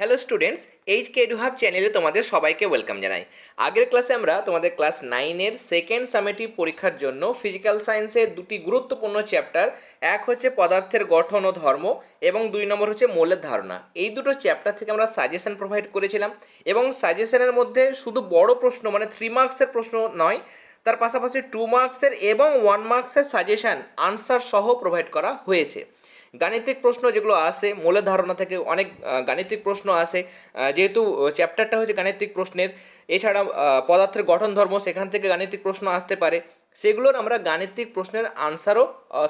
Hello students H K hub চ্যানেলে তোমাদের সবাইকে ওয়েলকাম জানাই। আগের ক্লাসে আমরা তোমাদের ক্লাস নাইনের সেকেন্ড সামেটিভ পরীক্ষার জন্য ফিজিক্যাল সায়েন্সের দুটি গুরুত্বপূর্ণ চ্যাপ্টার এক হচ্ছে পদার্থের গঠন ও ধর্ম এবং দুই নম্বর হচ্ছে মৌলের ধারণা। এই দুটো চ্যাপ্টার থেকে আমরা সাজেশন প্রোভাইড করেছিলাম এবং সাজেশনের মধ্যে শুধু বড় প্রশ্ন মানে থ্রি মার্কসের প্রশ্ন নয়, তার পাশাপাশি টু মার্কসের এবং ওয়ান মার্কসের সাজেশন আনসার সহ প্রোভাইড করা হয়েছে। গাণিতিক প্রশ্ন যেগুলো আসে মূলের ধারণা থেকে অনেক গাণিতিক প্রশ্ন আসে যেহেতু চ্যাপ্টারটা হচ্ছে গাণিতিক প্রশ্নের এছাড়া পদার্থের গঠন ধর্ম সেখান থেকে গাণিতিক প্রশ্ন আসতে পারে। সেগুলোর আমরা গাণিতিক প্রশ্নের আনসারও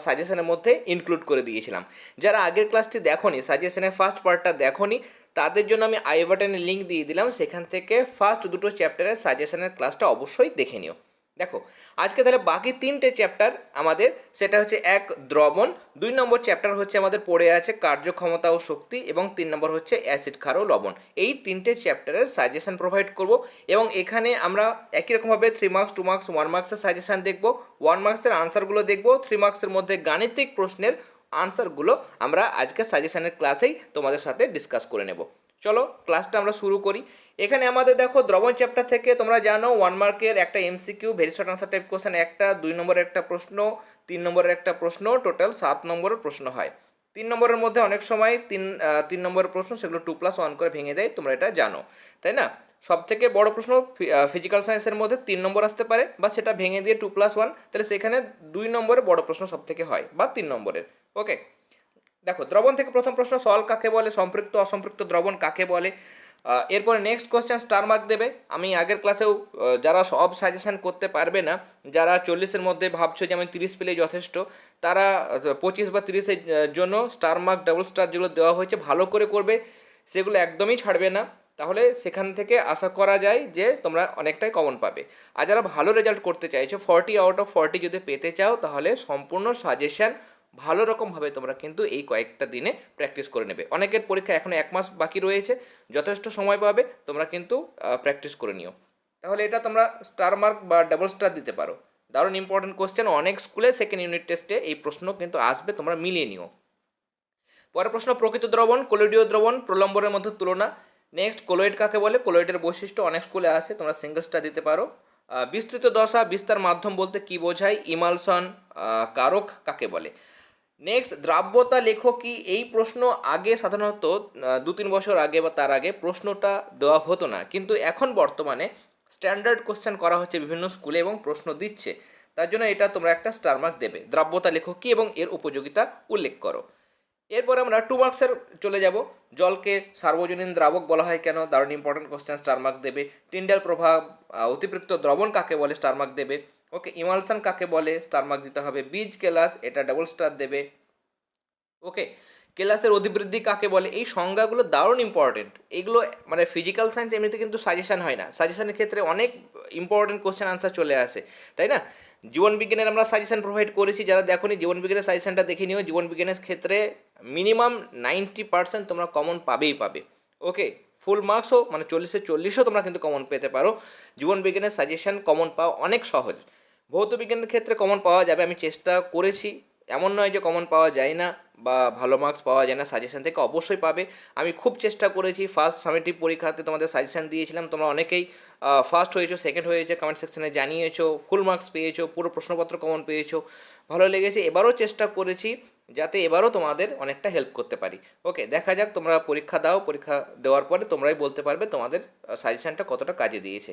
সাজেশনের মধ্যে ইনক্লুড করে দিয়েছিলাম। যারা আগের ক্লাসটি দেখোনি সাজেশনের ফার্স্ট পার্টটা দেখোনি, তাদের জন্য আমি আই বাটনে লিঙ্ক দিয়ে দিলাম। সেখান থেকে ফার্স্ট দুটো চ্যাপ্টারের সাজেশনের ক্লাসটা অবশ্যই দেখে নিও। দেখো, আজকে তাহলে বাকি তিনটে চ্যাপ্টার আমাদের, সেটা হচ্ছে এক, দ্রবণ, দুই নম্বর চ্যাপ্টার হচ্ছে আমাদের পড়ে আছে কার্যক্ষমতা ও শক্তি, এবং তিন নম্বর হচ্ছে অ্যাসিড ক্ষার ও লবণ। এই তিনটে চ্যাপ্টারের সাজেশন প্রোভাইড করব, এবং এখানে আমরা একই রকমভাবে three marks two marks one মার্কসের সাজেশন দেখব ওয়ান মার্কসের আনসারগুলো দেখব থ্রি মার্কসের মধ্যে গাণিতিক প্রশ্নের আনসারগুলো আমরা আজকে সাজেশনের ক্লাসেই তোমাদের সাথে ডিসকাস করে নেব। চলো ক্লাসটা আমরা শুরু করি। এখানে আমাদের দেখো দ্রবণ চ্যাপ্টার থেকে তোমরা জানো ওয়ান মার্কের একটা MCQ very short answer type question একটা, দুই নম্বরের একটা প্রশ্ন, তিন নম্বরের একটা প্রশ্ন টোটাল সাত নম্বরের প্রশ্ন হয়। তিন নম্বরের মধ্যে অনেক সময় তিন তিন নম্বরের প্রশ্ন সেগুলো টু প্লাস ওয়ান করে ভেঙে দেয়, তোমরা এটা জানো, তাই না? সব থেকে বড় প্রশ্ন ফিজিক্যাল সায়েন্সের মধ্যে তিন নম্বর আসতে পারে বা সেটা ভেঙে দিয়ে টু প্লাস ওয়ান তাহলে সেখানে দুই নম্বরে বড় প্রশ্ন সব থেকে হয় বা তিন নম্বরের ওকে দেখো, দ্রবণ থেকে প্রথম প্রশ্ন, সল কাকে বলে, সম্পৃক্ত, অসম্পৃক্ত দ্রবণ কাকে বলে? এরপরে নেক্সট কোশ্চেন স্টার মার্ক দেবে। আমি আগের ক্লাসেও যারা সব সাজেশন করতে পারবে না, যারা চল্লিশের মধ্যে ভাবছ যে আমি তিরিশ পেলেই যথেষ্ট, তারা পঁচিশ বা তিরিশের জন্য স্টার মার্ক ডাবল স্টার যেগুলো দেওয়া হয়েছে, ভালো করে করবে। সেগুলো একদমই ছাড়বে না। তাহলে সেখান থেকে আশা করা যায় যে তোমরা অনেকটাই কমন পাবে। আর যারা ভালো রেজাল্ট করতে চাইছো ফর্টি আউট অফ ফর্টি যদি পেতে চাও, তাহলে সম্পূর্ণ সাজেশন ভালো রকমভাবে তোমরা কিন্তু এই কয়েকটা দিনে প্র্যাকটিস করে নেবে। অনেকের পরীক্ষা এখনও এক মাস বাকি রয়েছে, যথেষ্ট সময় পাবে, তোমরা কিন্তু প্র্যাকটিস করে নিও। তাহলে এটা তোমরা স্টার মার্ক বা ডাবল স্টার দিতে পারো। দারুণ ইম্পর্টেন্ট কোশ্চেন অনেক স্কুলে সেকেন্ড ইউনিট টেস্টে এই প্রশ্ন কিন্তু আসবে, তোমরা মিলিয়ে নিও। পরের প্রশ্ন, প্রকৃত দ্রবণ কোলোডীয় দ্রবণ প্রলম্বরের মধ্যে তুলনা। নেক্সট কোলোয়েড কাকে বলে? কোলোয়েডের বৈশিষ্ট্য অনেক স্কুলে আসে তোমরা সিঙ্গল স্টার দিতে পারো। বিস্তৃত দশা, বিস্তার মাধ্যম বলতে কি বোঝায়? ইমালসন কারক কাকে বলে? নেক্সট দ্রাব্যতা লেখো কি? এই প্রশ্ন আগে সাধারণত দু তিন বছর আগে বা তার আগে প্রশ্নটা দেওয়া হতো না। কিন্তু এখন বর্তমানে স্ট্যান্ডার্ড কোশ্চেন করা হচ্ছে বিভিন্ন স্কুলে এবং প্রশ্ন দিচ্ছে। তার জন্য এটা তোমরা একটা স্টার মার্ক দেবে। দ্রাব্যতা লেখো কি এবং এর উপযোগিতা উল্লেখ করো। এরপর আমরা টু মার্কসের চলে যাব। জলকে সার্বজনীন দ্রাবক বলা হয় কেন? দারুণ ইম্পর্টেন্ট কোশ্চেন স্টার মার্ক দেবে। টিন্ডাল প্রভাব অতিরিক্ত দ্রবণ কাকে বলে? স্টার মার্ক দেবে। ওকে, ইমালসান কাকে বলে? স্টার মার্ক দিতে হবে। বীজ, কেলাস, এটা ডাবল স্টার দেবে। ওকে, কেলাসের অধিবৃদ্ধি কাকে বলে? এই সংজ্ঞাগুলো দারুণ ইম্পর্টেন্ট এগুলো মানে ফিজিক্যাল সায়েন্স এমনিতে কিন্তু সাজেশন হয় না। সাজেশনের ক্ষেত্রে অনেক ইম্পর্টেন্ট কোশ্চেন আনসার চলে আসে। তাই না? জীবন বিজ্ঞানের আমরা সাজেশন প্রোভাইড করেছি। যারা দেখোনি, জীবন বিজ্ঞানের সাজেশনটা দেখে নিও। জীবন বিজ্ঞানের ক্ষেত্রে মিনিমাম নাইনটি পার্সেন্ট তোমরা কমন পাবেই পাবে। ওকে ফুল মার্কসও মানে চল্লিশে চল্লিশও তোমরা কিন্তু কমন পেতে পারো। জীবন বিজ্ঞানের সাজেশন কমন পাওয়া অনেক সহজ। ভৌত বিজ্ঞানের ক্ষেত্রে কমন পাওয়া যাবে, আমি চেষ্টা করেছি। এমন নয় যে কমন পাওয়া যায় না বা ভালো মার্কস পাওয়া যায় না সাজেশন থেকে অবশ্যই পাবে। আমি খুব চেষ্টা করেছি ফার্স্ট সামেটিভ পরীক্ষাতে তোমাদের সাজেশান দিয়েছিলাম, তোমরা অনেকেই ফার্স্ট হয়েছো সেকেন্ড হয়েছে কমেন্ট সেকশনে জানিয়েছো ফুল মার্কস পেয়েছ, পুরো প্রশ্নপত্র কমন পেয়েছ, ভালো লেগেছে। এবারও চেষ্টা করেছি যাতে এবারও তোমাদের অনেকটা হেল্প করতে পারি। ওকে দেখা যাক, তোমরা পরীক্ষা দাও, পরীক্ষা দেওয়ার পরে তোমরাই বলতে পারবে তোমাদের সাজেশানটা কতটা কাজে দিয়েছে।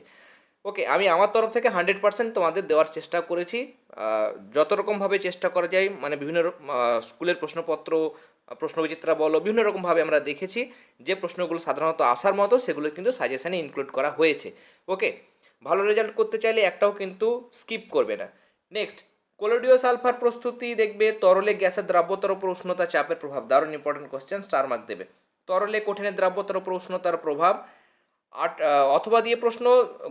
ওকে আমি আমার তরফ থেকে হান্ড্রেড পার্সেন্ট তোমাদের দেওয়ার চেষ্টা করেছি। যত রকমভাবে চেষ্টা করা যায় মানে বিভিন্ন স্কুলের প্রশ্নপত্র প্রশ্নবিচিত্রা বলো, বিভিন্ন রকমভাবে আমরা দেখেছি যে প্রশ্নগুলো সাধারণত আসার মতো, সেগুলো কিন্তু সাজেশানে ইনক্লুড করা হয়েছে। ওকে ভালো রেজাল্ট করতে চাইলে একটাও কিন্তু স্কিপ করবে না। নেক্সট কোলোডিও সালফার প্রস্তুতি দেখবে, তরলে গ্যাসের দ্রাব্যতার উপর উষ্ণতা চাপের প্রভাব। দারুণ ইম্পর্টেন্ট কোশ্চেন স্টার মার্ক দেবে। তরলে কঠিনের দ্রাব্যতার উপর উষ্ণতার প্রভাব আট অথবা দিয়ে প্রশ্ন,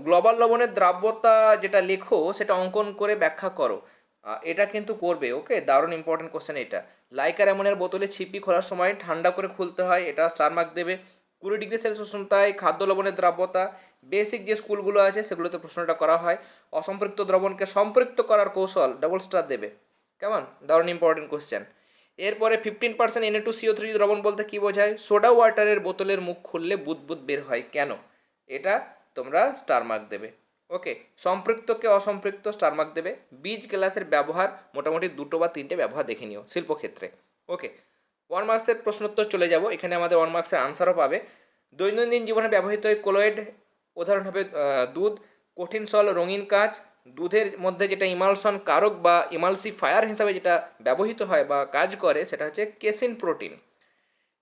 গ্লোবাল লবণের দ্রাব্যতা যেটা লেখো, সেটা অঙ্কন করে ব্যাখ্যা করো। এটা কিন্তু করবে, ওকে? দারুণ ইম্পর্টেন্ট কোশ্চেন এটা। লাইকার অ্যামোনিয়ার বোতলে ছিপি খোলার সময় ঠান্ডা করে খুলতে হয়, এটা স্টার মার্ক দেবে। কুড়ি ডিগ্রি সেলসিয়াস উষ্ণতায় খাদ্য লবণের দ্রাব্যতা বেসিক যে স্কুলগুলো আছে, সেগুলোতে প্রশ্নটা করা হয়। অসম্পৃক্ত দ্রবণকে সম্পৃক্ত করার কৌশল ডাবল স্টার দেবে। কেমন? দারুণ ইম্পর্টেন্ট কোশ্চেন এরপরে fifteen percent N A two C O three দ্রবণ বলতে কী বোঝায়? সোডা ওয়াটারের বোতলের মুখ খুললে বুদবুদ বের হয়। কেন? এটা তোমরা স্টার মার্ক দেবে। ওকে সম্পৃক্তকে অসম্পৃক্ত স্টার মার্ক দেবে। বীজ গ্লাসের ব্যবহার মোটামুটি দুটো বা তিনটে ব্যবহার দেখে নিও শিল্পক্ষেত্রে। ওকে ওয়ান মার্কসের প্রশ্নোত্তর চলে যাব। এখানে আমাদের ওয়ান মার্কসের আনসারও পাবে। দৈনন্দিন জীবনে ব্যবহৃত কোলোয়েড উদাহরণ হবে দুধ, কঠিন সল রঙিন কাঁচ দুধের মধ্যে যেটা ইমালশন কারক বা ইমালসিফায়ার হিসাবে যেটা ব্যবহৃত হয় বা কাজ করে, সেটা হচ্ছে কেসিন প্রোটিন।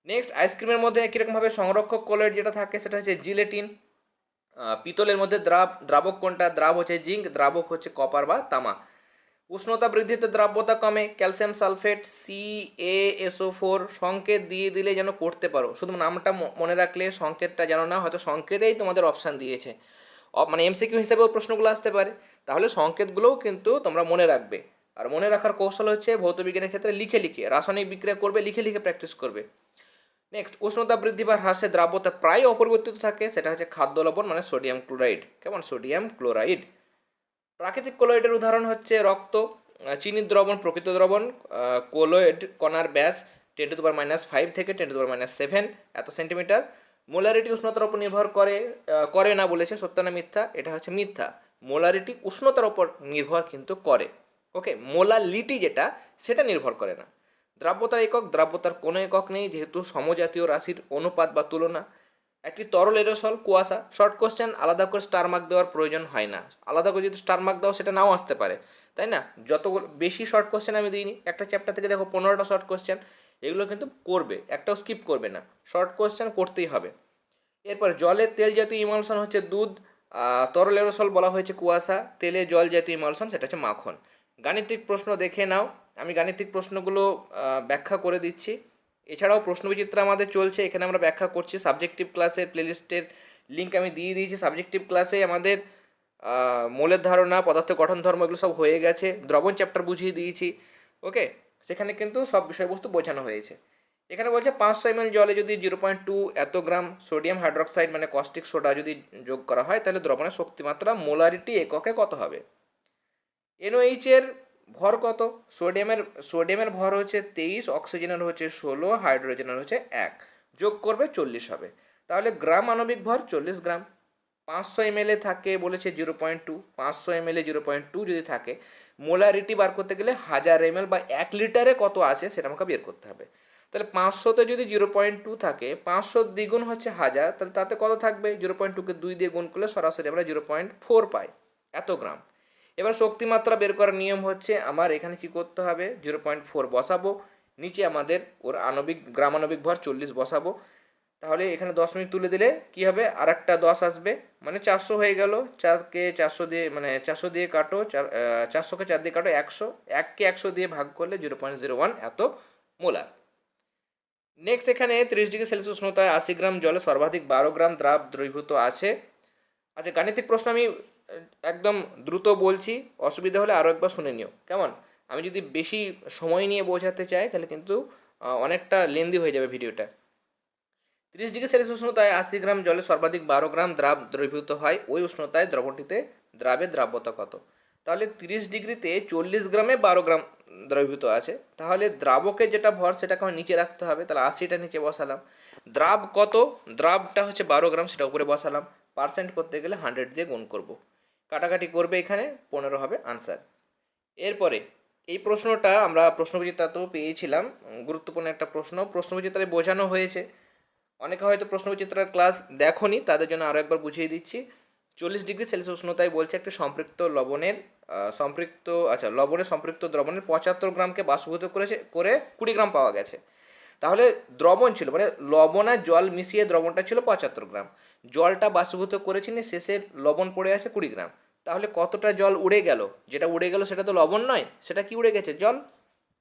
নেক্সট, আইসক্রিমের মধ্যে একই রকমভাবে সংরক্ষক কোলোয়েড যেটা থাকে, সেটা হচ্ছে জিলেটিন। পিতলের মধ্যে দ্রাব, দ্রাবক কোনটা? দ্রাব হচ্ছে জিঙ্ক, দ্রাবক হচ্ছে কপার বা তামা। উষ্ণতা বৃদ্ধিতে দ্রাব্যতা কমে, calcium sulphate C A S O four সংকেত দিয়ে দিলে যেন করতে পারো। শুধু নামটা মনে রাখলে সংকেতটা যেন না, হয়তো সংকেতেই তোমাদের অপশান দিয়েছে। মানে এমসিকিউ হিসেবেও প্রশ্নগুলো আসতে পারে। তাহলে সংকেতগুলোও কিন্তু তোমরা মনে রাখবে। আর মনে রাখার কৌশল হচ্ছে ভৌত বিজ্ঞানের ক্ষেত্রে লিখে লিখে, রাসায়নিক বিক্রিয়া করবে, লিখে লিখে প্র্যাকটিস করবে। নেক্সট উষ্ণতা বৃদ্ধি বা হ্রাসে দ্রাব্যতা প্রায় অপরিবর্তিত থাকে, সেটা হচ্ছে খাদ্য লবণ মানে সোডিয়াম ক্লোরাইড কেমন? সোডিয়াম ক্লোরাইড প্রাকৃতিক ক্লোরাইডের উদাহরণ হচ্ছে রক্ত চিনির দ্রবণ, প্রকৃত দ্রবণ কোলোয়েড, কণার ব্যাস ten to power minus five থেকে ten to power minus seven এত সেন্টিমিটার মোলারিটি উষ্ণতার উপর নির্ভর করে করে না বলেছে সত্য না মিথ্যা, এটা হচ্ছে মিথ্যা। মোলারিটি উষ্ণতার উপর নির্ভর কিন্তু করে, ওকে? মোলালিটি যেটা, সেটা নির্ভর করে না। দ্রাব্যতার একক, দ্রাব্যতার কোনো একক নেই, যেহেতু সমজাতীয় রাশির অনুপাত বা তুলনা। একটি তরল এরোসল, কুয়াশা, শর্ট কোশ্চেন, আলাদা করে স্টার মার্ক দেওয়ার প্রয়োজন হয় না। আলাদা করে যদি স্টার মার্ক দাও, সেটা নাও আসতে পারে, তাই না? যত বেশি শর্ট কোশ্চেন আমি দিইনি, একটা চ্যাপ্টার থেকে দেখো পনেরোটা শর্ট কোশ্চেন এগুলো কিন্তু করবে, একটাও স্কিপ করবে না। শর্ট কোশ্চেন করতেই হবে। এরপর জলে তেল জাতীয় ইমালশন হচ্ছে দুধ তরল এরোসল বলা হয়েছে কুয়াশা, তেলে জল জাতীয় ইমালশন সেটা হচ্ছে মাখন। গাণিতিক প্রশ্ন দেখে নাও। আমি গাণিতিক প্রশ্নগুলো ব্যাখ্যা করে দিচ্ছি। এছাড়াও প্রশ্নবিচিত্র আমাদের চলছে, এখানে আমরা ব্যাখ্যা করছি। সাবজেক্টিভ ক্লাসের প্লেলিস্টের লিঙ্ক আমি দিয়ে দিয়েছি। সাবজেক্টিভ ক্লাসে আমাদের মৌলের ধারণা, পদার্থ গঠন ধর্ম এগুলো সব হয়ে গেছে। দ্রবণ চ্যাপ্টার বুঝিয়ে দিয়েছি। ওকে সেখানে কিন্তু সব বিষয়বস্তু বোঝানো হয়েছে। এখানে বলছে পাঁচশো এমএল জলে যদি জিরো পয়েন্ট টু এত গ্রাম সোডিয়াম হাইড্রক্সাইড মানে কস্টিক সোডা যদি যোগ করা হয়, তাহলে দ্রবণের শক্তিমাত্রা মোলারিটি এককে কত হবে? এনওএইচ এর ভর কত? সোডিয়ামের সোডিয়ামের ভর হচ্ছে তেইশ, অক্সিজেনের হচ্ছে ষোলো, হাইড্রোজেনের হচ্ছে এক। যোগ করবে চল্লিশ হবে। তাহলে গ্রাম আণবিক ভর চল্লিশ গ্রাম। পাঁচশো এমএলএ থাকে বলেছে জিরো পয়েন্ট টু পাঁচশো এমএলএ জিরো পয়েন্ট টু যদি থাকে মোলারিটি বার করতে গেলে হাজার এমএল বা এক লিটারে কত আছে সেটা আমাকে বের করতে হবে। তাহলে পাঁচশোতে যদি জিরো পয়েন্ট টু থাকে, পাঁচশো দ্বিগুণ হচ্ছে হাজার, তাহলে তাতে কত থাকবে? জিরো পয়েন্ট টুকে দুই দিয়ে গুণ করলে সরাসরি আমরা জিরো পয়েন্ট ফোর পাই, এত গ্রাম। এবার শক্তিমাত্রা বের করার নিয়ম হচ্ছে আমার এখানে কি করতে হবে? জিরো পয়েন্ট ফোর বসাবো, নিচে আমাদের ওর আণবিক গ্রাম আণবিক ভর চল্লিশ বসাবো। তাহলে এখানে দশ মিনিট তুলে দিলে কি হবে? আর একটা দশ আসবে। মানে চারশো হয়ে গেল। চারকে চারশো দিয়ে মানে চারশো দিয়ে কাটো, চার চারশোকে চার দিয়ে কাটো একশো। এককে একশো দিয়ে ভাগ করলে জিরো পয়েন্ট জিরো ওয়ান এত মোলার। নেক্সট এখানে তিরিশ ডিগ্রি সেলসিয়াস উষ্ণতায় আশি গ্রাম জলে সর্বাধিক বারো গ্রাম দ্রাব দ্রবীভূত আছে। আচ্ছা গাণিতিক প্রশ্ন আমি একদম দ্রুত বলছি। অসুবিধা হলে আরও একবার শুনে নিও। কেমন? আমি যদি বেশি সময় নিয়ে বোঝাতে চাই, তাহলে কিন্তু অনেকটা লেন্দি হয়ে যাবে ভিডিওটা। তিরিশ ডিগ্রি সেলসিয়াস উষ্ণতায় আশি গ্রাম জলে সর্বাধিক বারো গ্রাম দ্রাব দ্রবীভূত হয়। ওই উষ্ণতায় দ্রবণটিতে দ্রাবের দ্রাব্যতা কত? তাহলে তিরিশ ডিগ্রিতে চল্লিশ গ্রামে বারো গ্রাম দ্রবীভূত আছে। তাহলে দ্রাবকের যেটা ভর সেটাকে আমার নিচে রাখতে হবে। তাহলে আশিটা নিচে বসালাম। দ্রাব কত? দ্রাবটা হচ্ছে বারো গ্রাম, সেটা উপরে বসালাম। পার্সেন্ট করতে গেলে হান্ড্রেড দিয়ে গুণ করব। কাটাকাটি করবে এখানে, পনেরো হবে আনসার। এরপরে এই প্রশ্নটা আমরা প্রশ্নবিচিত্রাতেও পেয়েছিলাম। গুরুত্বপূর্ণ একটা প্রশ্ন। প্রশ্নবিচিত্রায় বোঝানো হয়েছে অনেকে হয়তো প্রশ্নবিচিত্রার ক্লাস দেখোনি, তাদের জন্য আরও একবার বুঝিয়ে দিচ্ছি। চল্লিশ ডিগ্রি সেলসিয়াস উষ্ণতায় বলছে একটা সম্পৃক্ত লবণের সম্পৃক্ত আচ্ছা লবণের সম্পৃক্ত দ্রবণের পঁচাত্তর গ্রামকে বাষ্পীভূত করেছে, করে কুড়ি গ্রাম পাওয়া গেছে। তাহলে দ্রবণ ছিল মানে লবণ আর জল মিশিয়ে দ্রবণটা ছিল পঁচাত্তর গ্রাম। জলটা বাষ্পীভূত করেছি নিয়ে শেষে লবণ পড়ে আছে কুড়ি গ্রাম। তাহলে কতটা জল উড়ে গেল? যেটা উড়ে গেল সেটা তো লবণ নয়, সেটা কি উড়ে গেছে? জল।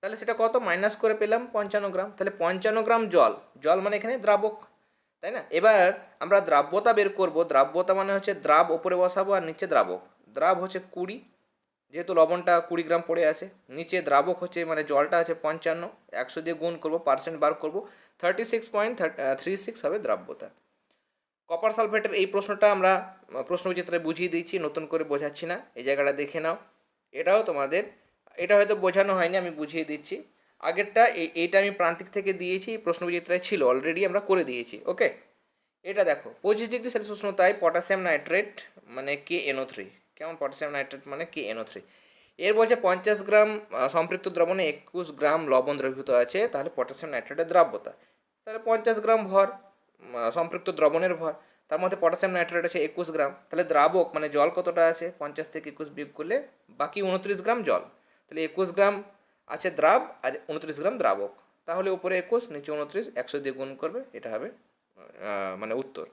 তাহলে সেটা কত? মাইনাস করে পেলাম পঞ্চান্ন গ্রাম। তাহলে পঞ্চান্ন গ্রাম জল। জল মানে এখানে দ্রাবক। তাই না? এবার আমরা দ্রাব্যতা বের করব। দ্রাব্যতা মানে হচ্ছে দ্রাব ওপরে বসাবো আর নিচে দ্রাবক। দ্রাব হচ্ছে কুড়ি, যেহেতু লবণটা কুড়ি গ্রাম পড়ে আছে। নিচে দ্রাবক হচ্ছে মানে জলটা আছে পঞ্চান্ন, একশো দিয়ে গুণ করব, পার্সেন্ট বার করব। Thirty six point three six হবে দ্রাব্যতা। কপার সালফেটের এই প্রশ্নটা আমরা প্রশ্ন প্রশ্নবিচিত্রে বুঝিয়ে দিচ্ছি নতুন করে বোঝাচ্ছি না। এই জায়গাটা দেখে নাও। এটাও তোমাদের, এটা হয়তো বোঝানো হয়নি, আমি বুঝিয়ে দিচ্ছি। আগেরটা এই- এইটা আমি প্রান্তিক থেকে দিয়েছি প্রশ্নবিচিত্রায় ছিল অলরেডি আমরা করে দিয়েছি ওকে এটা দেখো, পঁচিশ ডিগ্রি সেলসিয়াস উষ্ণতায় পটাশিয়াম নাইট্রেট মানে কে এনও থ্রি কেমন পটাশিয়াম নাইট্রেট মানে কে এনও থ্রি এর বলছে পঞ্চাশ গ্রাম সম্পৃক্ত দ্রবণে একুশ গ্রাম লবণ দ্রবীভূত আছে, তাহলে পটাশিয়াম নাইট্রেটের দ্রাব্যতা। তাহলে পঞ্চাশ গ্রাম ভর সম্পৃক্ত দ্রবণের ভর, তার মধ্যে পটাশিয়াম নাইট্রেট আছে একুশ গ্রাম, তাহলে দ্রাবক মানে জল কতটা আছে? পঞ্চাশ থেকে একুশ বিয়োগ করলে বাকি উনত্রিশ গ্রাম জল। তাহলে একুশ গ্রাম আছে দ্রাব আর উনত্রিশ গ্রাম দ্রাবক। তাহলে উপরে একুশ, নিচে উনত্রিশ, একশো দিয়ে গুণ করবে, এটা হবে মানে উত্তর।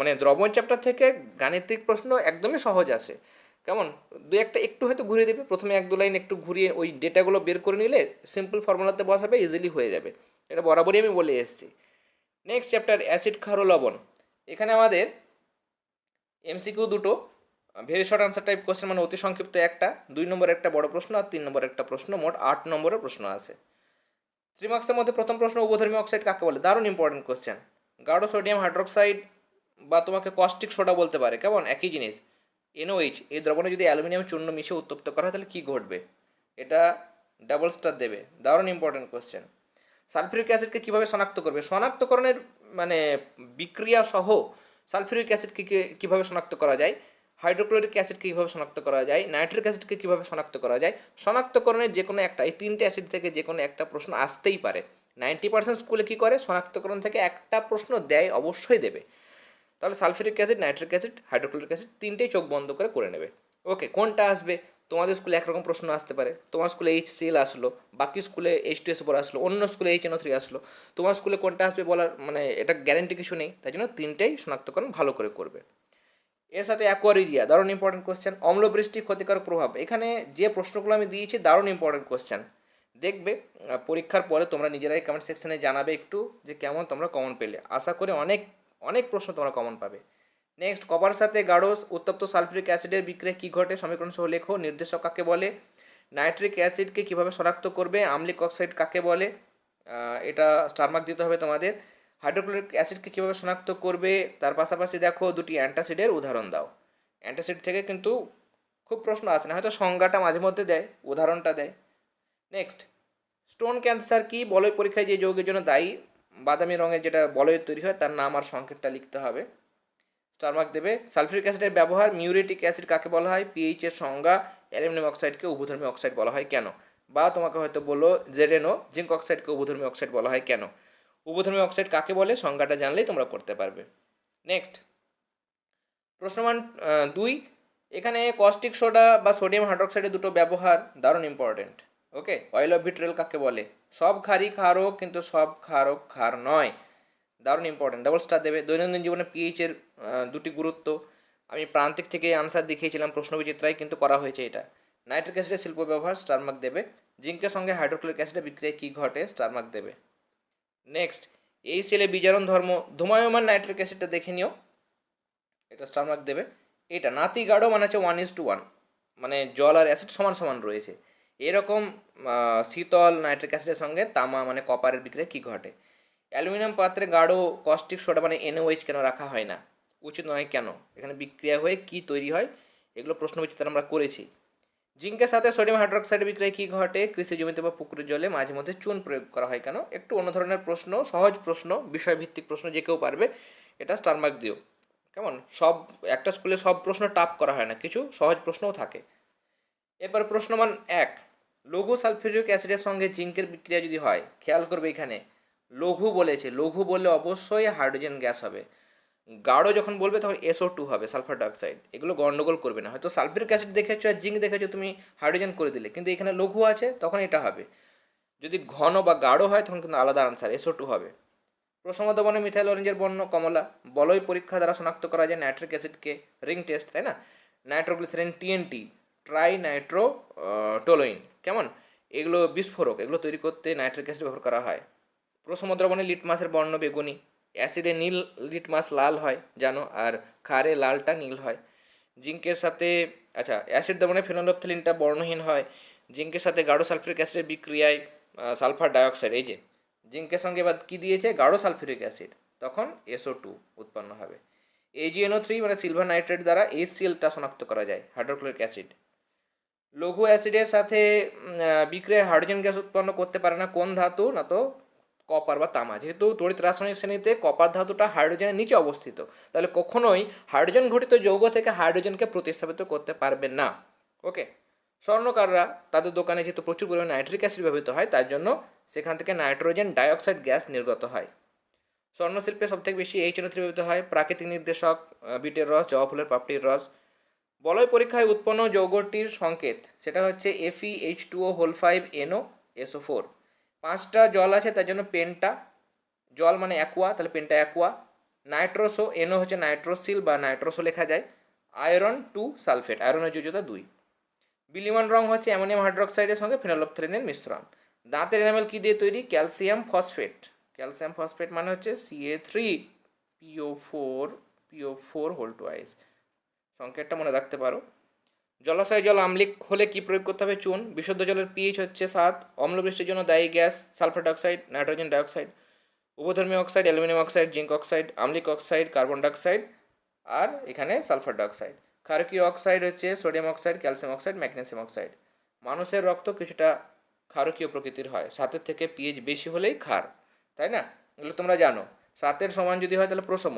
মানে দ্রবণ চ্যাপ্টার থেকে গাণিতিক প্রশ্ন একদমই সহজ আসে কেমন? দু একটা একটু হয়তো ঘুরিয়ে দেবে, প্রথমে এক দু লাইন একটু ঘুরিয়ে ওই ডেটাগুলো বের করে নিলে সিম্পল ফর্মুলাতে বসাবে ইজিলি হয়ে যাবে। এটা বরাবরই আমি বলে এসেছি। নেক্সট চ্যাপ্টার অ্যাসিড ক্ষার লবণ। এখানে আমাদের এমসিকিউ দুটো very short answer type question মানে অতি সংক্ষিপ্ত একটা, দুই নম্বর একটা বড় প্রশ্ন আর তিন নম্বর একটা প্রশ্ন, মোট আট নম্বরের প্রশ্ন আছে। থ্রি মার্কসের মধ্যে প্রথম প্রশ্ন উপধর্মী অক্সাইড কাকে বলে? দারুণ ইম্পর্টেন্ট কোশ্চেন গাঢ় সোডিয়াম হাইড্রোক্সাইড বা তোমাকে কস্টিক সোডা বলতে পারে, কেমন? একই জিনিস। এনওএইচ এই দ্রবণে যদি অ্যালুমিনিয়াম চূর্ণ মিশে উত্তপ্ত করা হয়, তাহলে কী ঘটবে? এটা ডাবল স্টার দেবে। দারুণ ইম্পর্টেন্ট কোশ্চেন সালফিউরিক অ্যাসিডকে কীভাবে শনাক্ত করবে? শনাক্তকরণের মানে বিক্রিয়া সহ সালফিউরিক অ্যাসিডকে কীভাবে শনাক্ত করা যায়? হাইড্রোক্লোরিক অ্যাসিডকে কীভাবে শনাক্ত করা যায়, নাইট্রিক অ্যাসিডকে কীভাবে শনাক্ত করা যায় শনাক্তকরণের যে কোনো একটা, এই তিনটে অ্যাসিড থেকে যে কোনো একটা প্রশ্ন আসতেই পারে। নাইনটি পার্সেন্ট স্কুলে কী করে? শনাক্তকরণ থেকে একটা প্রশ্ন দেয়, অবশ্যই দেবে। তাহলে sulphuric acid, nitric acid, hydrochloric acid তিনটেই চোখ বন্ধ করে করে নেবে। ওকে, কোনটা আসবে? তোমাদের স্কুলে একরকম প্রশ্ন আসতে পারে। তোমার স্কুলে এইচ সিএল আসলো, বাকি স্কুলে এইচ টু এস উপর আসলো, অন্য স্কুলে এইচ এন থ্রি আসলো। তোমার স্কুলে কোনটা আসবে বলার মানে এটা গ্যারেন্টি কিছু নেই। তাই জন্য তিনটেই শনাক্তকরণ ভালো করে করবে। এর সাথে অ্যাকোয়ারিজিয়া দারুণ ইম্পর্টেন্ট কোশ্চেন অম্লবৃষ্টি ক্ষতিকারক প্রভাব। এখানে যে প্রশ্নগুলো আমি দিয়েছি, দারুণ ইম্পর্টেন্ট কোশ্চেন দেখবে পরীক্ষার পরে তোমরা নিজেরাই কমেন্ট সেকশনে জানাবে একটু যে কেমন তোমরা কমন পেলে। আশা করি অনেক অনেক প্রশ্ন তোমরা কমন পাবে। নেক্সট কপার সাথে গাঢ় উত্তপ্ত সালফিউরিক অ্যাসিডের বিক্রিয়া কী ঘটে? সমীকরণ সহ লেখো। নির্দেশক কাকে বলে? নাইট্রিক অ্যাসিডকে কীভাবে শনাক্ত করবে? আম্লিক অক্সাইড কাকে বলে? এটা স্টারমার্ক দিতে হবে তোমাদের। হাইড্রোক্লোরিক অ্যাসিডকে কীভাবে শনাক্ত করবে? তার পাশাপাশি দেখো দুটি অ্যান্টাসিডের উদাহরণ দাও। অ্যান্টাসিড থেকে কিন্তু খুব প্রশ্ন আসে না হয়তো সংজ্ঞাটা মাঝে মধ্যে দেয়, উদাহরণটা দেয়। নেক্সট স্টোন ক্যান্সার কি? বলয় পরীক্ষায় যে যৌগের জন্য দায়ী, বাদামি রঙের যেটা বলয় তৈরি হয়, তার নাম আর সংকেতটা লিখতে হবে। স্টারমার্ক দেবে। সালফিউরিক অ্যাসিডের ব্যবহার মিউরেটিক অ্যাসিড কাকে বলা হয়? পিএইচের সংজ্ঞা অ্যালুমিনিয়াম অক্সাইডকে উভধর্মী অক্সাইড বলা হয় কেন? বা তোমাকে হয়তো বলল জেডেনও জিঙ্ক অক্সাইডকে উভধর্মী অক্সাইড বলা হয় কেন? উভধর্মী অক্সাইড কাকে বলে? সংজ্ঞাটা জানলেই তোমরা করতে পারবে। নেক্সট প্রশ্নমান দুই, এখানে কস্টিক সোডা বা সোডিয়াম হাইড্রোক্সাইডের দুটো ব্যবহার দারুণ important okay oil of vitriol কাকে বলে? সব ক্ষারই ক্ষারক কিন্তু সব ক্ষারক ক্ষার নয়। দারুণ ইম্পর্টেন্ট ডাবল স্টার দেবে। দৈনন্দিন জীবনে পিএইচের দুটি গুরুত্ব। আমি প্রান্তিক থেকে আনসার দেখিয়েছিলাম প্রশ্ন বিচিত্রায় কিন্তু করা হয়েছে এটা। নাইট্রিক অ্যাসিডের শিল্প ব্যবহার স্টারমার্ক দেবে। জিঙ্কের সঙ্গে হাইড্রোক্লোরিক অ্যাসিডের বিক্রিয়ায় কী ঘটে? স্টারমার্ক দেবে। নেক্সট, এই সেলে বিজারণ ধর্ম ধুমায়মান নাইট্রিক অ্যাসিডটা দেখে নিও। এটা স্টারমার্ক দেবে। এটা নাতি গাঢ় মানে হচ্ছে ওয়ান ইস টু ওয়ান মানে জল আর অ্যাসিড সমান সমান রয়েছে। এরকম শীতল নাইট্রিক অ্যাসিডের সঙ্গে তামা মানে কপারের বিক্রিয়া কী ঘটে? অ্যালুমিনিয়াম পাত্রে গাঢ় কস্টিক সোডা মানে এনওএইচ কেন রাখা হয় না? উচিত নয় কেন? এখানে বিক্রিয়া হয়ে কি তৈরি হয়? এগুলো প্রশ্ন বিচিত্র আমরা করেছি। জিঙ্কের সাথে সোডিয়াম হাইড্রোক্সাইডের বিক্রিয়া কী ঘটে? কৃষি জমিতে বা পুকুরের জলে মাঝে মধ্যে চুন প্রয়োগ করা হয় কেন? একটু অন্য ধরনের প্রশ্ন, সহজ প্রশ্ন, বিষয়ভিত্তিক প্রশ্ন যে কেউ পারবে, এটা স্টারমার্ক দিও। কেমন? সব, একটা স্কুলে সব প্রশ্ন টাফ করা হয় না, কিছু সহজ প্রশ্নও থাকে। এরপর প্রশ্নমান এক, লঘু সালফিউরিক অ্যাসিডের সঙ্গে জিঙ্কের বিক্রিয়া যদি হয়, খেয়াল করবে এখানে, লঘু বলেছে, লঘু বললে অবশ্যই হাইড্রোজেন গ্যাস হবে। গাঢ় যখন বলবে তখন এসও টু হবে সালফার ডাইঅক্সাইড এগুলো গন্ডগোল করবে না। হয়তো সালফিউরিক অ্যাসিড দেখেছ আর জিঙ্ক দেখেছ, তুমি হাইড্রোজেন করে দিলে। কিন্তু এখানে লঘু আছে, তখন এটা হবে। যদি ঘন বা গাঢ় হয়, তখন কিন্তু আলাদা আনসার এসও টু হবে। প্রসঙ্গত বনে মিথাইল অরেঞ্জের বর্ণ, কমলা। বলয় পরীক্ষা দ্বারা শনাক্ত করা যায় নাইট্রিক অ্যাসিডকে রিং টেস্ট তাই না? Nitroglycerine TNT try Nitro toluene কেমন? এগুলো বিস্ফোরক। এগুলো তৈরি করতে নাইট্রিক অ্যাসিড ব্যবহার করা হয়। প্রসমুদ্র বনে লিটমাসের বর্ণ বেগুনি। অ্যাসিডে নীল লিটমাস লাল হয় জানো, আর ক্ষারে লালটা নীল হয়। জিঙ্কের সাথে আচ্ছা অ্যাসিড দমনে ফেনোলফথেলিনটা বর্ণহীন হয়। জিঙ্কের সাথে গাঢ় সালফিউরিক অ্যাসিডের বিক্রিয়ায় সালফার ডাইঅক্সাইড, এই যে, জিঙ্কের সঙ্গে এবার কী দিয়েছে? গাঢ় সালফিউরিক অ্যাসিড। তখন এসও টু উৎপন্ন হবে। A G N O three মানে সিলভার নাইট্রেট দ্বারা এই সিএলটা শনাক্ত করা যায়, হাইড্রোক্লোরিক অ্যাসিড। লঘু অ্যাসিডের সাথে বিক্রিয়ায় হাইড্রোজেন গ্যাস উৎপন্ন করতে পারে না, কোন ধাতু? না তো কপার বা তামা। যেহেতু তড়িৎ রাসায়নিক শ্রেণীতে কপার ধাতুটা হাইড্রোজেনের নিচে অবস্থিত, তাহলে কখনোই হাইড্রোজেন ঘটিত যৌগ থেকে হাইড্রোজেনকে প্রতিস্থাপিত করতে পারবে না। ওকে? স্বর্ণকাররা তাদের দোকানে যেহেতু প্রচুর পরিমাণে নাইট্রিক অ্যাসিড ব্যবহৃত হয়, তার জন্য সেখান থেকে নাইট্রোজেন ডাইঅক্সাইড গ্যাস নির্গত হয়। স্বর্ণশিল্পে সবথেকে বেশি এইচ থ্রি ব্যবহৃত হয়, প্রাকৃতিক নির্দেশক বিটের রস, জবা ফুলের পাপড়ির রস। বলয় পরীক্ষায় উৎপন্ন যৌগটির সংকেত, সেটা হচ্ছে F E H two O whole five N O S O four পাঁচটা জল আছে, তার জন্য পেনটা। জল মানে অ্যাকোয়া তাহলে পেনটা অ্যাকোয়া নাইট্রোসো এনও হচ্ছে নাইট্রোসিল বা নাইট্রোসো লেখা যায়। আয়রন টু সালফেট আয়রনের যোজ্যতা দুই। বিলিমান রং হচ্ছে অ্যামোনিয়াম হাইড্রোক্সাইডের সঙ্গে ফেনোলপথ্রেনের মিশ্রণ। দাঁতের এনামেল কী দিয়ে তৈরি? ক্যালসিয়াম ফসফেট ক্যালসিয়াম ফসফেট মানে হচ্ছে C A three P O four P O four whole সংকেতটা মনে রাখতে পারো। জলাশয় জল আম্লিক হলে কি প্রয়োগ করতে হবে? চুন। বিশুদ্ধ জলের পিএইচ হচ্ছে সাত। অম্লবৃষ্টির জন্য দায়ী gas, sulphur dioxide, nitrogen dioxide উভধর্মী oxide, aluminium oxide, zinc oxide, আম্লিক oxide, carbon dioxide আর এখানে সালফার ডাইঅক্সাইড। ক্ষারকীয় অক্সাইড হচ্ছে sodium oxide, calcium oxide, magnesium oxide. মানুষের রক্ত কিছুটা ক্ষারকীয় প্রকৃতির হয়। সাতের থেকে পিএইচ বেশি হলেই ক্ষার, তাই না? এগুলো তোমরা জানো। সাতের সমান যদি হয় তাহলে প্রসম।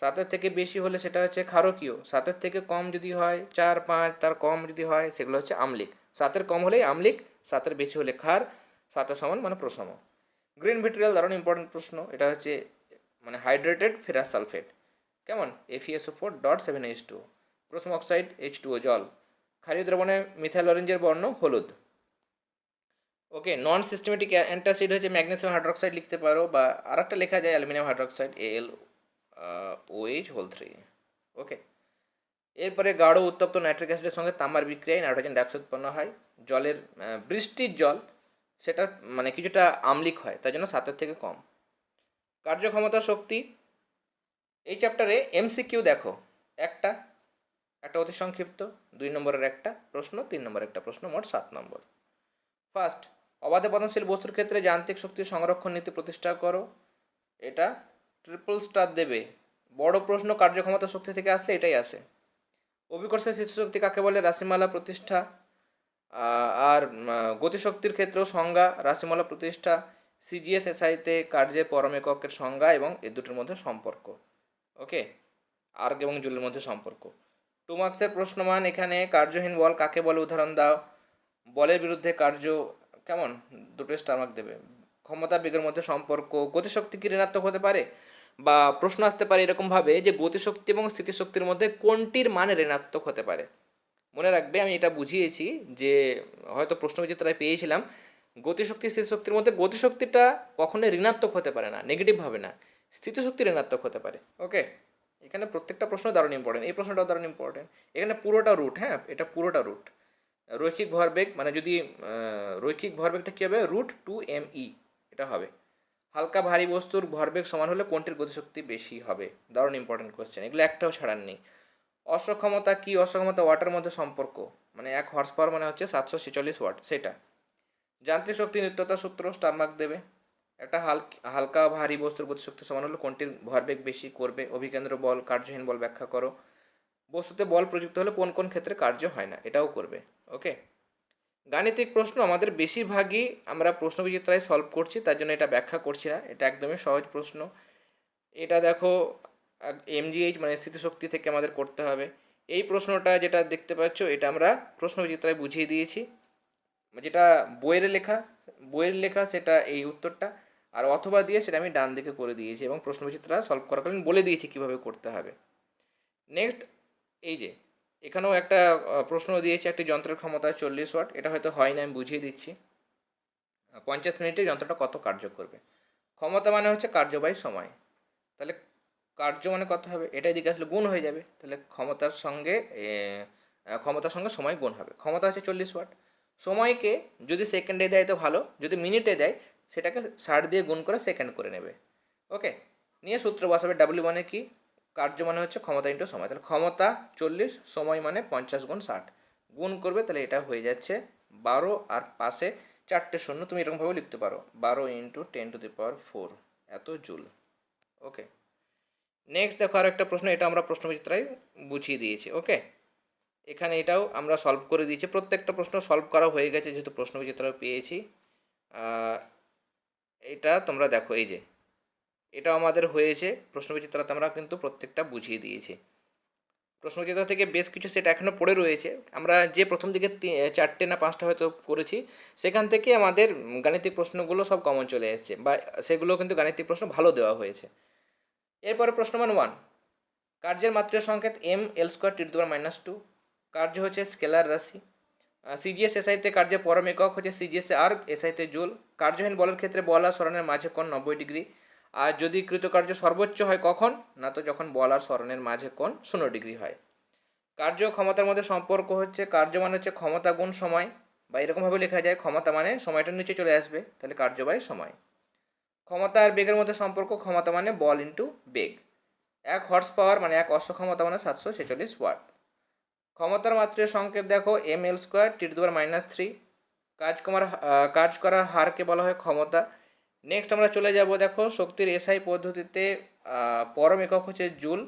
সাতের থেকে বেশি হলে সেটা হচ্ছে ক্ষারকীয়। সাতের থেকে কম যদি হয়, চার, পাঁচ, তার কম যদি হয়, সেগুলো হচ্ছে আমলিক। সাতের কম হলেই আমলিক, সাতের বেশি হলে ক্ষার, সাতের সমান মানে প্রসম। গ্রিন ভিট্রিয়াল দারুণ ইম্পর্টেন্ট প্রশ্ন, এটা হচ্ছে মানে হাইড্রেটেড ফেরাস সালফেট। কেমন? F E S O four dot seven H two প্রসম oxide H two O জল। ক্ষারীয় দ্রবণে মিথাইল অরেঞ্জের বর্ণ হলুদ। ওকে নন সিস্টেমেটিক অ্যান্টাসিড হচ্ছে ম্যাগনেসিয়াম হাইড্রোক্সাইড লিখতে পারো, বা আর একটা লেখা যায় aluminium hydroxide L O H whole three okay এরপরে গাঢ় উত্তপ্ত নাইট্রিক অ্যাসিডের সঙ্গে তামার বিক্রিয়ায় নাইট্রোজেন ডাইঅক্সাইড উৎপন্ন হয়। জলের বৃষ্টির জল, সেটা মানে কিছুটা আম্লিক হয় তাই জন্য সাতের থেকে কম। কার্যক্ষমতা, শক্তি, এই চ্যাপ্টারে এমসিকিউ দেখো। একটা একটা অতি সংক্ষিপ্ত, দুই নম্বরের একটা প্রশ্ন, তিন নম্বরের একটা প্রশ্ন, মোট সাত নম্বর। ফার্স্ট অবাধে পতনশীল বস্তুর ক্ষেত্রে যান্ত্রিক শক্তি সংরক্ষণ নীতি প্রতিষ্ঠা করো। এটা ট্রিপল স্টার দেবে। বড় প্রশ্ন, কার্যক্ষমতা শক্তি থেকে আসলে এটাই আসে অভিকর্ষের শিশু শক্তি কাকে বলে? রাশিমালা প্রতিষ্ঠা। আর গতিশক্তির ক্ষেত্রেও সংজ্ঞা, রাশিমালা প্রতিষ্ঠা। সিজিএস এসআইতে কার্যের পরম এককের সংজ্ঞা এবং এ দুটোর মধ্যে সম্পর্ক। ওকে? আর্গ এবং জুলের মধ্যে সম্পর্ক। টু মার্কসের প্রশ্নমান, এখানে কার্যহীন বল কাকে বলে? উদাহরণ দাও। বলের বিরুদ্ধে কার্য, কেমন? দুটো স্টার মার্ক দেবে। ক্ষমতা বেগের মধ্যে সম্পর্ক, গতিশক্তি কি ঋণাত্মক হতে পারে? বা প্রশ্ন আসতে পারে এরকমভাবে যে গতিশক্তি এবং স্থিতিশক্তির মধ্যে কোনটির মান ঋণাত্মক হতে পারে? মনে রাখবে, আমি এটা বুঝিয়েছি যে হয়তো প্রশ্নবিচিত্রায় পেয়েছিলাম, গতিশক্তি, স্থিতিশক্তির মধ্যে গতিশক্তিটা কখনোই ঋণাত্মক হতে পারে না নেগেটিভ হবে না, স্থিতিশক্তি ঋণাত্মক হতে পারে ওকে এখানে প্রত্যেকটা প্রশ্ন দারুণ ইম্পর্টেন্ট এই প্রশ্নটাও দারুণ ইম্পর্টেন্ট এখানে পুরোটা রুট হ্যাঁ এটা পুরোটা রুট রৈখিক ভরবেগ মানে যদি রৈখিক ভরবেগটা কী হবে? রুট টু এম ই এটা হবে? হালকা ভারী বস্তুর ভরবেগ সমান হলে কোনটির গতিশক্তি বেশি হবে? দারুণ ইম্পর্টেন্ট কোশ্চেন এগুলো একটাও ছাড়ার নেই। অসক্ষমতা কি? অসক্ষমতা ওয়াটের মধ্যে সম্পর্ক। মানে এক হর্স পাওয়ার মানে হচ্ছে সাতশো ছেচল্লিশ ওয়াট সেটা। যান্ত্রিক শক্তি নিত্যতা সূত্র স্টার মার্ক দেবে। একটা হাল, হালকা ভারী বস্তুর গতিশক্তি সমান হলে কোনটির ভরবেগ বেশি করবে? অভিকেন্দ্র বল, কার্যহীন বল ব্যাখ্যা করো। বস্তুতে বল প্রযুক্ত হলে কোন কোন ক্ষেত্রে কার্য হয় না, এটাও করবে। ওকে গাণিতিক প্রশ্ন, আমাদের বেশিরভাগই আমরা প্রশ্নবিচিত্রায় সলভ করছি, তার জন্য এটা ব্যাখ্যা করছি না। এটা একদমই সহজ প্রশ্ন। এটা দেখো এমজিএইচ মানে স্থিতিশক্তি থেকে আমাদের করতে হবে। এই প্রশ্নটা যেটা দেখতে পাচ্ছ, এটা আমরা প্রশ্নবিচিত্রায় বুঝিয়ে দিয়েছি। যেটা বইয়ের লেখা বইয়ের লেখা সেটা এই উত্তরটা, আর অথবা দিয়ে সেটা আমি ডান দিকে করে দিয়েছি এবং প্রশ্নবিচিত্রা সলভ করাকালীন বলে দিয়েছি কীভাবে করতে হবে। নেক্সট এই যে এখানেও একটা প্রশ্ন দিয়েছে একটি যন্ত্রের ক্ষমতা চল্লিশ ওয়াট। এটা হয়তো হয় না, আমি বুঝিয়ে দিচ্ছি। পঞ্চাশ মিনিটে যন্ত্রটা কত কার্য করবে? ক্ষমতা মানে হচ্ছে কার্যবাহী সময়। তাহলে কার্য মানে কত হবে? এটা এদিকে আসলে গুণ হয়ে যাবে। তাহলে ক্ষমতার সঙ্গে ক্ষমতার সঙ্গে সময় গুণ হবে। ক্ষমতা হচ্ছে চল্লিশ ওয়াট। সময়কে যদি সেকেন্ডে দেয় তো ভালো, যদি মিনিটে দেয়, সেটাকে ষাট দিয়ে গুণ করে সেকেন্ড করে নেবে। ওকে? নিয়ে সূত্র বসাবে ডাব্লিউ মানে কি? কার্য মানে হচ্ছে ক্ষমতা ইন্টু সময়। তাহলে ক্ষমতা চল্লিশ, সময় মানে পঞ্চাশ গুণ ষাট। গুণ করবে, তাহলে এটা হয়ে যাচ্ছে বারো আর পাশে চারটে শূন্য। তুমি এরকমভাবে লিখতে পারো। বারো into ten to the power four এত জুল। ওকে নেক্সট দেখো আরও একটা প্রশ্ন। এটা আমরা প্রশ্নবিচিত্রায় বুঝিয়ে দিয়েছি। ওকে এখানে এটাও আমরা সলভ করে দিয়েছি। প্রত্যেকটা প্রশ্ন সলভ করা হয়ে গেছে, যেহেতু প্রশ্ন বিচিত্রা পেয়েছি এটা তোমরা দেখো, এই যে। এটাও আমাদের হয়েছে প্রশ্ন বিচিত্রাতে আমরা কিন্তু প্রত্যেকটা বুঝিয়ে দিয়েছি। প্রশ্ন বিচিত্রা থেকে বেশ কিছু সেট এখনও পড়ে রয়েছে। আমরা যে প্রথম দিকে চারটে না পাঁচটা হয়তো করেছি, সেখান থেকে আমাদের গাণিতিক প্রশ্নগুলো সব কমন চলে এসেছে বা সেগুলো কিন্তু গাণিতিক প্রশ্ন ভালো দেওয়া হয়েছে। এরপরে প্রশ্ন মান ওয়ান কার্যের মাত্রা সংকেত M L square T to minus two কার্য হচ্ছে স্কেলার রাশি। সিজিএস এসআইতে কার্যের পরম একক হচ্ছে সিজিএস আর এসআইতে জুল। কার্যহীন বলের ক্ষেত্রে বল আর স্মরণের মাঝে কোণ নব্বই ডিগ্রি। আর যদি কৃতকার্য সর্বোচ্চ হয় কখন? না তো যখন বল আর স্মরণের মাঝে কোণ শূন্য ডিগ্রি হয়। কার্য ক্ষমতার মধ্যে সম্পর্ক হচ্ছে, কার্য মানে হচ্ছে ক্ষমতা গুণ সময়। বা এরকমভাবে লেখা যায়, ক্ষমতা মানে সময়টার নিচে চলে আসবে, তাহলে কার্য বাই সময়। ক্ষমতা আর বেগের মধ্যে সম্পর্ক, ক্ষমতা মানে বল ইন্টু বেগ। এক হর্স পাওয়ার মানে এক অশ্ব ক্ষমতা মানে সাতশো ছেচল্লিশ ওয়াট। ক্ষমতার মাত্রের সংকেত দেখো M L square T to minus three কাজ কমার কাজ করার হারকে বলা হয় ক্ষমতা। নেক্সট আমরা চলে যাব, দেখো, শক্তির এসআই পদ্ধতিতে পরম একক হচ্ছে জুল।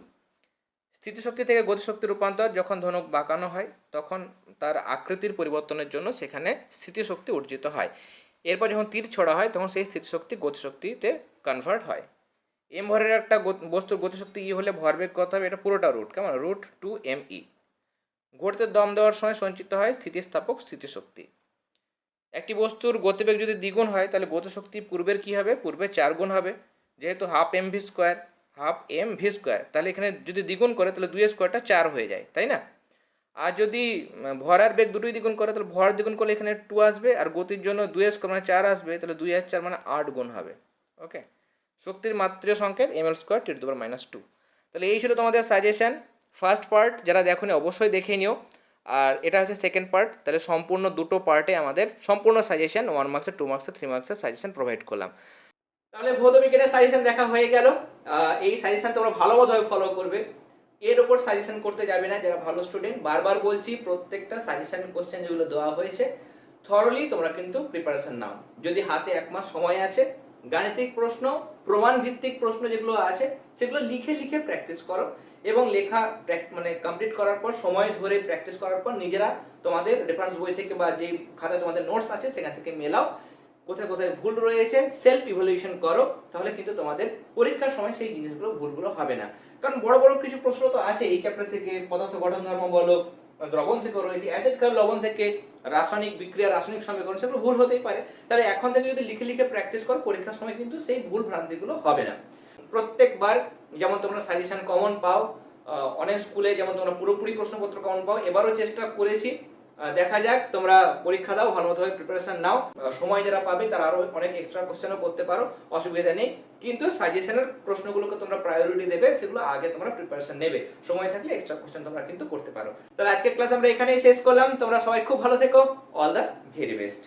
স্থিতিশক্তি থেকে গতিশক্তি রূপান্তর, যখন ধনুক বাঁকানো হয়, তখন তার আকৃতির পরিবর্তনের জন্য সেখানে স্থিতিশক্তি অর্জিত হয়। এরপর যখন তীর ছোড়া হয়, তখন সেই স্থিতিশক্তি গতিশক্তিতে কনভার্ট হয়। এম ভরের একটা বস্তুর গতিশক্তি ই হলে ভরবেগ কত হবে? এটা পুরোটা রুট কেমন? রুট টু এম ই ঘুরতে দম দেওয়ার সময় সঞ্চিত হয় স্থিতিস্থাপক স্থিতিশক্তি। একটি বস্তুর গতিবেগ যদি দ্বিগুণ হয়, তাহলে গতিশক্তি পূর্বের কি হবে? পূর্বে চার গুণ হবে। যেহেতু half M V square half M V square তাহলে এখানে যদি দ্বিগুণ করে, তাহলে দুই স্কোয়ারটা চার হয়ে যায়, তাই না? আর যদি ভরার বেগ দুটোই দ্বিগুণ করে, তাহলে ভর দ্বিগুণ করলে এখানে টু আসবে, আর গতির জন্য দুই স্কোয়ার মানে চার আসবে, তাহলে দুই আর চার মানে আট গুণ হবে ওকে শক্তির মাত্রীয় সংকেত M L square T to minus two তাহলে এই ছিল তোমাদের সাজেশন ফার্স্ট পার্ট যারা দেখো অবশ্যই দেখে নিও। আর এটা হচ্ছে সেকেন্ড পার্ট তাহলে সম্পূর্ণ দুটো পার্টে আমাদের সম্পূর্ণ সাজেশন ওয়ান মার্কসের টু মার্কসের থ্রি মার্কসের সাজেশন প্রোভাইড করলাম। তাহলে ভৌত বিজ্ঞানের সাজেশন দেখা হয়ে গেল। এই সাজেশন তোমরা ভালোভাবে ফলো করবে। এর উপর সাজেশন করতে যাবে না যারা ভালো স্টুডেন্ট বারবার বলছি, প্রত্যেকটা সাজেশন কোশ্চেন যেগুলো দেওয়া হয়েছে থরলি তোমরা কিন্তু প্রিপারেশন নাও। যদি হাতে এক মাস সময় আছে, গাণিতিক প্রশ্ন প্রমাণ ভিত্তিক প্রশ্ন যেগুলো আছে, সেগুলো লিখে লিখে প্র্যাকটিস করো। এবং লেখা মানে কমপ্লিট করার পর, সময় ধরে প্র্যাকটিস করার পর নিজেরা তোমাদের রেফারেন্স বই থেকে বা যে খাতায় তোমাদের নোটস আছে, সেখান থেকে মেলাও। কোথায় কোথায় ভুল রয়েছে সেলফ ইভলিউশন করো, তাহলে কিন্তু তোমাদের পরীক্ষার সময় সেই জিনিসগুলো, ভুলগুলো হবে না। কারণ বড় বড় কিছু প্রশ্ন তো আছে, এই চ্যাপ্টার থেকে পদার্থ গঠন ধর্ম বলো, দ্রবণ থেকে রয়েছে অ্যাসিড ক্ষার লবণ থেকে রাসায়নিক বিক্রিয়া, রাসায়নিক সমীকরণ, সেগুলো ভুল হতেই পারে। তাহলে এখন থেকে যদি লিখে লিখে প্র্যাকটিস করো, পরীক্ষার সময় কিন্তু সেই ভুল ভ্রান্তিগুলো হবে না। প্রত্যেকবার যেমন তোমরা সাজেশন কমন পাও অনেক স্কুলে যেমন তোমরা পুরোপুরি প্রশ্নপত্র কমন পাও, এবারও চেষ্টা করেছি। দেখা যাক, তোমরা পরীক্ষা দাও, ভালো মতো প্রিপারেশন নাও। সময় যারা পাবে, তারা আরও অনেক এক্সট্রা কোশ্চেনও করতে পারো, অসুবিধা নেই। কিন্তু সাজেশনের প্রশ্নগুলোকে তোমরা প্রায়োরিটি দেবে, সেগুলো আগে তোমরা প্রিপারেশন নেবে। সময় থাকলে এক্সট্রা কোশ্চেন তোমরা কিন্তু করতে পারো। তাহলে আজকের ক্লাস আমরা এখানেই শেষ করলাম। তোমরা সবাই খুব ভালো থেকো। All the very best